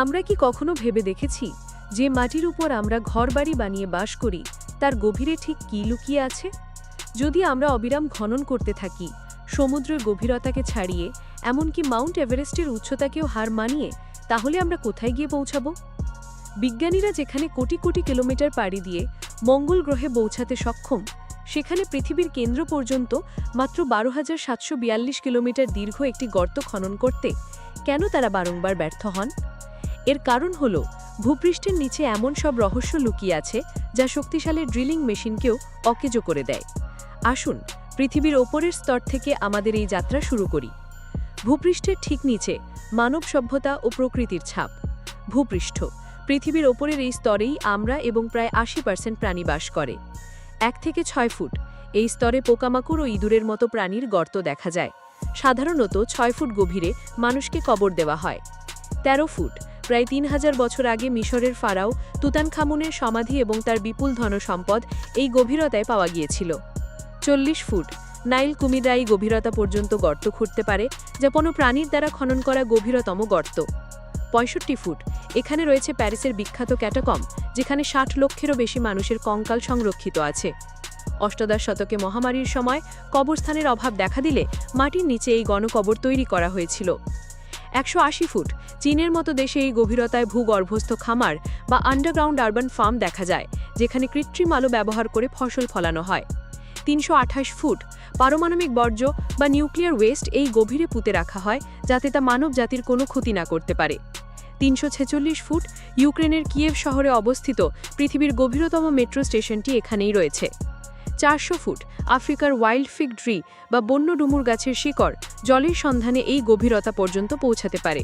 আমরা কি কখনো ভেবে দেখেছি যে মাটির উপর আমরা ঘরবাড়ি বানিয়ে বাস করি, তার গভীরে ঠিক কী লুকিয়ে আছে? যদি আমরা অবিরাম খনন করতে থাকি, সমুদ্রের গভীরতাকে ছাড়িয়ে, এমনকি মাউন্ট এভারেস্টের উচ্চতাকেও হার মানিয়ে, তাহলে আমরা কোথায় গিয়ে পৌঁছাবো? বিজ্ঞানীরা যেখানে কোটি কোটি কিলোমিটার পাড়ি দিয়ে মঙ্গল গ্রহে পৌঁছাতে সক্ষম, সেখানে পৃথিবীর কেন্দ্র পর্যন্ত মাত্র বারো হাজার সাতশো বিয়াল্লিশ কিলোমিটার দীর্ঘ একটি গর্ত খনন করতে কেন তারা বারংবার ব্যর্থ হন? এর কারণ হল, ভূপৃষ্ঠের নিচে এমন সব রহস্য লুকিয়ে আছে যা শক্তিশালী ড্রিলিং মেশিনকেও অকেজো করে দেয়। আসুন, পৃথিবীর ওপরের স্তর থেকে আমাদের এই যাত্রা শুরু করি। ভূপৃষ্ঠের ঠিক নিচে মানব সভ্যতা ও প্রকৃতির ছাপ। ভূপৃষ্ঠ, পৃথিবীর ওপরের এই স্তরেই আমরা এবং প্রায় আশি পার্সেন্ট প্রাণী বাস করে। এক থেকে ছয় ফুট, এই স্তরে পোকামাকড় ও ইঁদুরের মতো প্রাণীর গর্ত দেখা যায়। সাধারণত ছয় ফুট গভীরে মানুষকে কবর দেওয়া হয়। ১৩ ফুট প্রায় তিন হাজার বছর আগে মিশরের ফারাও তুতানখামুনের সমাধি এবং তার বিপুল ধনসম্পদ এই গভীরতায় পাওয়া গিয়েছিল। চল্লিশ ফুট, নাইল কুমিরা এই গভীরতা পর্যন্ত গর্ত খুঁড়তে পারে, যা কোনো প্রাণীর দ্বারা খনন করা গভীরতম গর্ত। পঁয়ষট্টি ফুট, এখানে রয়েছে প্যারিসের বিখ্যাত ক্যাটাকম, যেখানে ষাট লক্ষেরও বেশি মানুষের কঙ্কাল সংরক্ষিত আছে। অষ্টাদশ শতকে মহামারীর সময় কবরস্থানের অভাব দেখা দিলে মাটির নিচে এই গণকবর তৈরি করা হয়েছিল। একশো আশি ফুট। চীনের মতো দেশে এই গভীরতায় ভূগর্ভস্থ খামার বা আন্ডারগ্রাউন্ড আরবান ফার্ম দেখা যায়, যেখানে কৃত্রিম আলো ব্যবহার করে ফসল ফলানো হয়। তিনশো আঠাশ ফুট পারমাণবিক বর্জ্য বা নিউক্লিয়ার ওয়েস্ট এই গভীরে পুঁতে রাখা হয়, যাতে তা মানব জাতির কোনো ক্ষতি না করতে পারে। তিনশো ছেচল্লিশ ফুট ইউক্রেনের কিয়েভ শহরে অবস্থিত পৃথিবীর গভীরতম মেট্রো স্টেশনটি এখানেই রয়েছে। চারশো ফুট, আফ্রিকার ওয়াইল্ড ফিগ ট্রি বা বন্য ডুমুর গাছের শিকড় জলের সন্ধানে এই গভীরতা পর্যন্ত পৌঁছাতে পারে।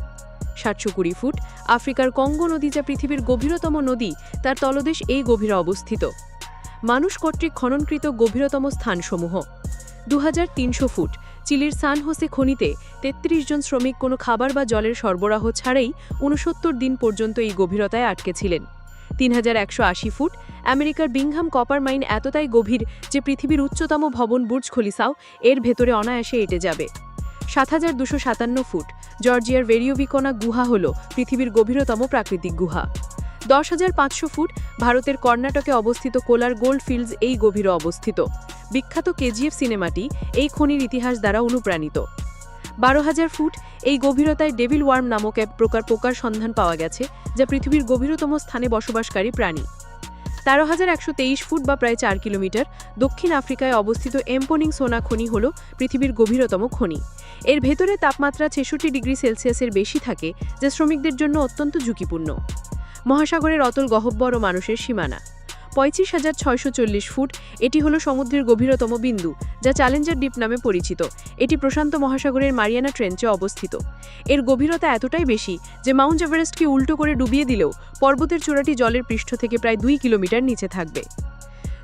সাতশো কুড়ি ফুট, আফ্রিকার কঙ্গো নদী যা পৃথিবীর গভীরতম নদী, তার তলদেশ এই গভীরে অবস্থিত। মানুষ কর্তৃক খননকৃত গভীরতম স্থানসমূহ। দু হাজার তিনশো ফুট, চিলির সান হোসে খনিতে ৩৩ জন শ্রমিক কোনো খাবার বা জলের সরবরাহ ছাড়াই উনসত্তর দিন পর্যন্ত এই গভীরতায় আটকে ছিলেন। তিন হাজার একশো আশি ফুট। আমেরিকার বিংহাম কপার মাইন এতটাই গভীর যে পৃথিবীর উচ্চতম ভবন বুর্জ খলিসাও এর ভেতরে অনায়াসে এঁটে যাবে। সাত হাজার দুশো সাতান্ন ফুট, জর্জিয়ার ভেরিওভিকোনা গুহা হল পৃথিবীর গভীরতম প্রাকৃতিক গুহা। দশ হাজার পাঁচশো ফুট, ভারতের কর্ণাটকে অবস্থিত কোলার গোল্ড ফিল্ডস এই গভীরে অবস্থিত। বিখ্যাত কেজিএফ সিনেমাটি এই খনির ইতিহাস দ্বারা অনুপ্রাণিত। বারো হাজার ফুট এই গভীরতায় ডেভিল ওয়ার্ম নামক এক প্রকার পোকার সন্ধান পাওয়া গেছে, যা পৃথিবীর গভীরতম স্থানে বসবাসকারী প্রাণী। তেরো হাজার একশো তেইশ ফুট বা প্রায় চার কিলোমিটার, দক্ষিণ আফ্রিকায় অবস্থিত এম্পোনিং সোনা খনি হল পৃথিবীর গভীরতম খনি। এর ভেতরে তাপমাত্রা ছেষট্টি ডিগ্রি সেলসিয়াসের বেশি থাকে, যা শ্রমিকদের জন্য অত্যন্ত ঝুঁকিপূর্ণ। মহাসাগরের অতল গহব্বর ও মানুষের সীমানা। পঁয়ত্রিশ হাজার ছয়শো চল্লিশ ফুট, এটি হলো সমুদ্রের গভীরতম বিন্দু, যা চ্যালেঞ্জার দ্বীপ নামে পরিচিত। এটি প্রশান্ত মহাসাগরের মারিয়ানা ট্রেঞ্চে অবস্থিত। এর গভীরতা এতটাই বেশি যে মাউন্ট এভারেস্টকে উল্টো করে ডুবিয়ে দিলেও পর্বতের চূড়াটি জলের পৃষ্ঠ থেকে প্রায় দুই কিলোমিটার নিচে থাকবে।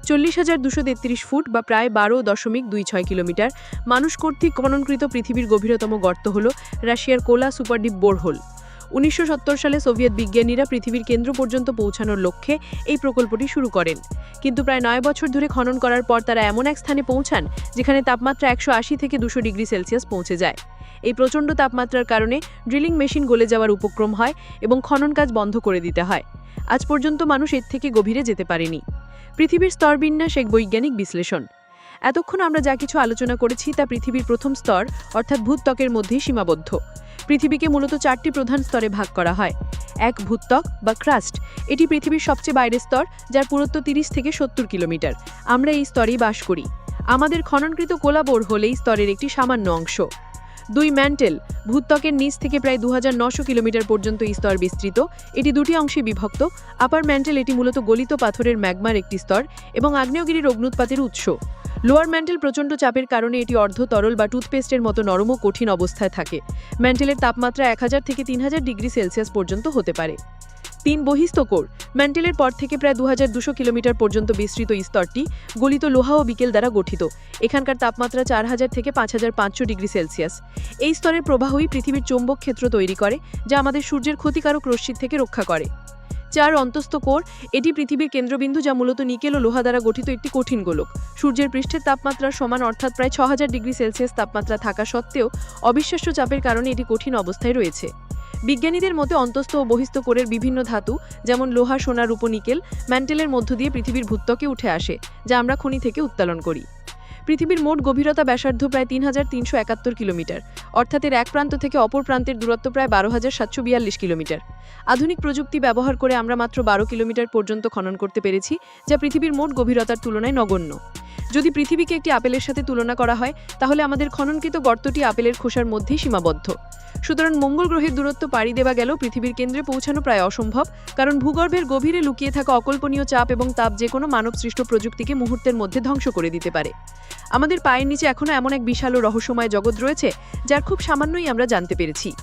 চল্লিশ হাজার দুশো তেত্রিশ ফুট বা প্রায় বারো দশমিক দুই ছয় কিলোমিটার, মানুষ কর্তৃক খননকৃত পৃথিবীর গভীরতম গর্ত হল রাশিয়ার কোলা সুপারডিপ বোরহোল। উনিশশো সত্তর সালে সোভিয়েত বিজ্ঞানীরা পৃথিবীর কেন্দ্র পর্যন্ত পৌঁছানোর লক্ষ্যে এই প্রকল্পটি শুরু করেন। কিন্তু প্রায় নয় বছর ধরে খনন করার পর তারা এমন এক স্থানে পৌঁছান, যেখানে তাপমাত্রা একশো আশি থেকে দুশো ডিগ্রি সেলসিয়াস পৌঁছে যায়। এই প্রচণ্ড তাপমাত্রার কারণে ড্রিলিং মেশিন গলে যাওয়ার উপক্রম হয় এবং খনন কাজ বন্ধ করে দিতে হয়। আজ পর্যন্ত মানুষ এর থেকে গভীরে যেতে পারেনি। পৃথিবীর স্তরবিন্যাস এক বৈজ্ঞানিক বিশ্লেষণ। এতক্ষণ আমরা যা কিছু আলোচনা করেছি তা পৃথিবীর প্রথম স্তর, অর্থাৎ ভূত্বকের মধ্যেই সীমাবদ্ধ। পৃথিবীকে মূলত চারটি প্রধান স্তরে ভাগ করা হয়। এক, ভূত্বক বা ক্রাস্ট। এটি পৃথিবীর সবচেয়ে বাইরের স্তর, যার পুরুত্ব তিরিশ থেকে সত্তর কিলোমিটার। আমরা এই স্তরেই বাস করি। আমাদের খননকৃত কোলাবোর হল এই স্তরের একটি সামান্য অংশ। দুই, ম্যান্টেল। ভূত্বকের নিচ থেকে প্রায় দু কিলোমিটার পর্যন্ত এই স্তর বিস্তৃত। এটি দুটি অংশে বিভক্ত। আপার ম্যান্টেল এটি মূলত গলিত পাথরের ম্যাগমার একটি স্তর এবং আগ্নেয়গিরির অগ্নুৎপাতের উৎস। লোয়ার ম্যান্টেল প্রচণ্ড চাপের কারণে এটি অর্ধ তরল বা টুথপেস্টের মতো নরম ও কঠিন অবস্থায় থাকে। ম্যান্টেলের তাপমাত্রা এক হাজার থেকে তিন হাজার ডিগ্রি সেলসিয়াস পর্যন্ত হতে পারে। তিন বহিস্থ কোর ম্যান্টেলের পর থেকে প্রায় দু কিলোমিটার পর্যন্ত বিস্তৃত স্তরটি গলিত লোহা ও বিকেল দ্বারা গঠিত। এখানকার তাপমাত্রা চার হাজার থেকে পাঁচ হাজার পাঁচশো ডিগ্রি সেলসিয়াস। এই স্তরের প্রবাহই পৃথিবীর চৌম্বক ক্ষেত্র তৈরি করে, যা আমাদের সূর্যের ক্ষতিকারক রশ্মির থেকে রক্ষা করে। চার অন্তস্থ কোর, এটি পৃথিবীর কেন্দ্রবিন্দু যা মূলত নিকেল ও লোহা দ্বারা গঠিত একটি কঠিন গোলক। সূর্যের পৃষ্ঠের তাপমাত্রার সমান অর্থাৎ প্রায় ছ ডিগ্রি সেলসিয়াস তাপমাত্রা থাকা সত্ত্বেও অবিশ্বাস্য চাপের কারণে এটি কঠিন অবস্থায় রয়েছে। বিজ্ঞানীদের মতে অন্তস্থ ও বহিস্থ কোরের বিভিন্ন ধাতু, যেমন লোহা, সোনা, রূপ, নিকেল, ম্যান্টেলের মধ্য দিয়ে পৃথিবীর ভূত্বকে উঠে আসে, যা আমরা খনি থেকে উত্তোলন করি। পৃথিবীর মোট গভীরতা ব্যাসার্ধ প্রায় তিন হাজার তিনশো একাত্তর কিলোমিটার, অর্থাৎ এর এক প্রান্ত থেকে অপর প্রান্তের দূরত্ব প্রায় বারো হাজার সাতশো বিয়াল্লিশ কিলোমিটার। আধুনিক প্রযুক্তি ব্যবহার করে আমরা মাত্র বারো কিলোমিটার পর্যন্ত খনন করতে পেরেছি, যা পৃথিবীর মোট গভীরতার তুলনায় নগণ্য। যদি পৃথিবীকে একটি আপেলের সাথে তুলনা করা হয়, তাহলে আমাদের খননকৃত গর্তটি আপেলের খোসার মধ্যেই সীমাবদ্ধ। সুতরাং মঙ্গল গ্রহের দূরত্ব পাড়ি দেওয়া গেল পৃথিবীর কেন্দ্রে পৌঁছানো প্রায় অসম্ভব, কারণ ভূগর্ভের গভীরে লুকিয়ে থাকা অকল্পনীয় চাপ এবং তাপ যে কোনো মানবসৃষ্ট প্রযুক্তিকে মুহূর্তের মধ্যে ধ্বংস করে দিতে পারে। আমাদের পায়ের নিচে এখনও এমন এক বিশাল রহস্যময় জগৎ রয়েছে, যার খুব সামান্যই আমরা জানতে পেরেছি।